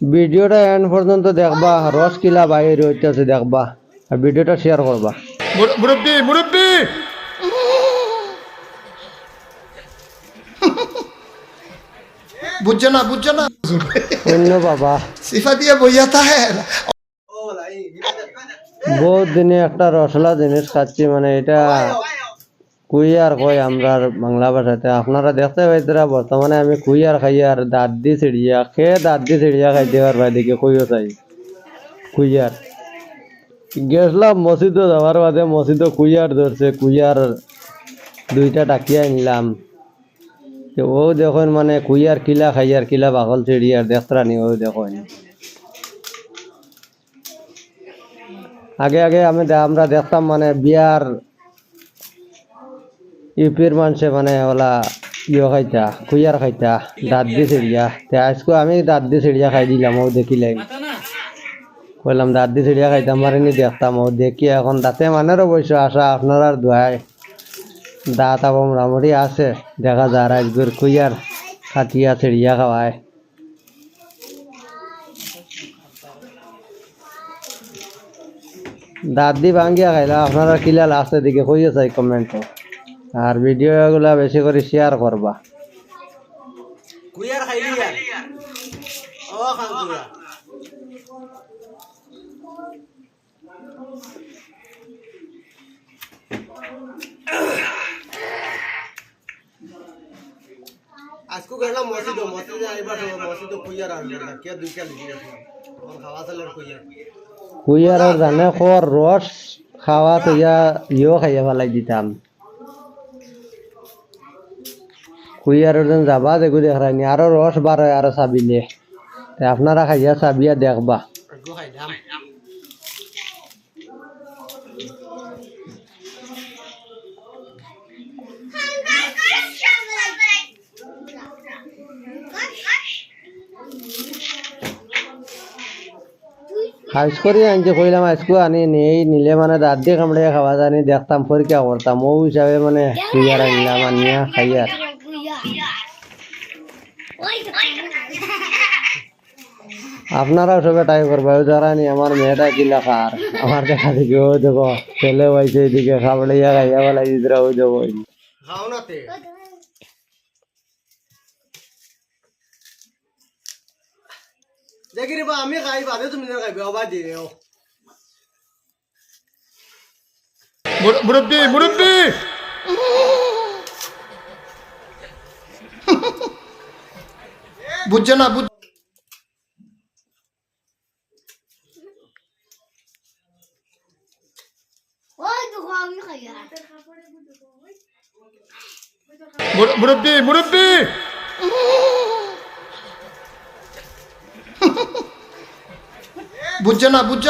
ভিডিওটা এন্ড পর্যন্ত দেখবা রস কিলা বাইর হইতেছে দেখবা আর ভিডিওটা শেয়ার করবা। মুরব্বী মুরব্বী! বুঝছে না বুঝছে না? অন্য বাবা। সিফা দিয়ে বইয়াতা হ্যাঁ বহুত দিনে একটা রসলা জিনিস খাচ্ছি মানে এটা কুই আর কই আমরা বাংলা ভাষাতে? আপনারা দেখতে পাইতরা বর্তমানে আমি কুই আর খাই আর দাঁত দি চিড়িয়া খেয়ে দাঁত দি চিড়িয়া খাইতে পারবা এদিকে? কইও চাই কুইয়ার। গেছিলাম মসজিদে যাওয়ার বাদে মসজিদে কুইয়ার ধরছে, কুইয়ার দুইটা টাকিয়া আনলাম। ও দেখুন মানে কুইয়ার কিলা খাইয়ার কিলা বাকল চিড়িয়ার দেখতরানি ও দেখুন। আগে আগে আমি আমরা দেখতাম মানে বিয়ার ইউপির মানুষে মানে ওলা ইয়ে খাইতা কুইয়ার খাইতা, দাঁত দি চিড়িয়া তে আজকে আমি দাঁত দি চিড়িয়া খাই দিলাম ও দেখিলাই কইলাম, দাঁত দি চিড়িয়া খাইতাম মারিনি দেখতাম ও দেখি এখন দাঁতে মানেরও বয়স আসা আপনার আর দোয়াই। দাঁত আবার মোটামুটি আছে, দেখা যায় আজকের কুইয়ার খাটিয়া চিড়িয়া খাওয়ায় দাঁত দি ভাঙ্গিয়া খাইলা আপনারা কিলা লাস্টের দিকে কইয়া চাই কমেন্টে আর ভিডিও গুলা বেশি করে শেয়ার করবা। কুইয়ার খাইলি ইয়ার। ও খান কুইয়া আজকে গেলাম মসজিদ মসজিদে আইবার মসজিদ কুইয়ার আনবে না। কে দুইটা লিখে গেছিলাম আমার খাওয়া চালের কুইয়ার। কুইয়ার আর জানে খর রস খাওয়া তো ইয়া ইয়েও খাইয়া পেলাই দিতাম। কুইয়ার যেন যাবা, দেখো দেখানি আরও রস বাড়ে, আরও চাবিলে আপনারা খাইয়া চাবিয়া দেখবা। হাইস করে আনছে, কইলাম আজকে আনি নেই নিলে মানে দাঁত দিয়ে কামড়ে খাওয়া জানি, দেখতাম পরীক্ষা করতাম। ও হিসাবে মানে কুইয়ার আনলাম আনিয়া খাইয়ার। আপনারাও সবে ট্রাই করবা ও যারা নি আমার মেয়েটা কিলা খার আমার দেখা দেখি ও দেখো ছেলে হয়েছে এদিকে খাবড়িয়া খাইয়া বেলা ইদরা ও দেবো খাও না তে। দেখি রে বা আমি খাই বাদে তুমি না খাইবে আবার দিয়ে ও মুরব্বী মুরব্বী! বুঝছে না? বুঝ মুরব্বী মুরব্বী! বুঝছে না? বুঝছে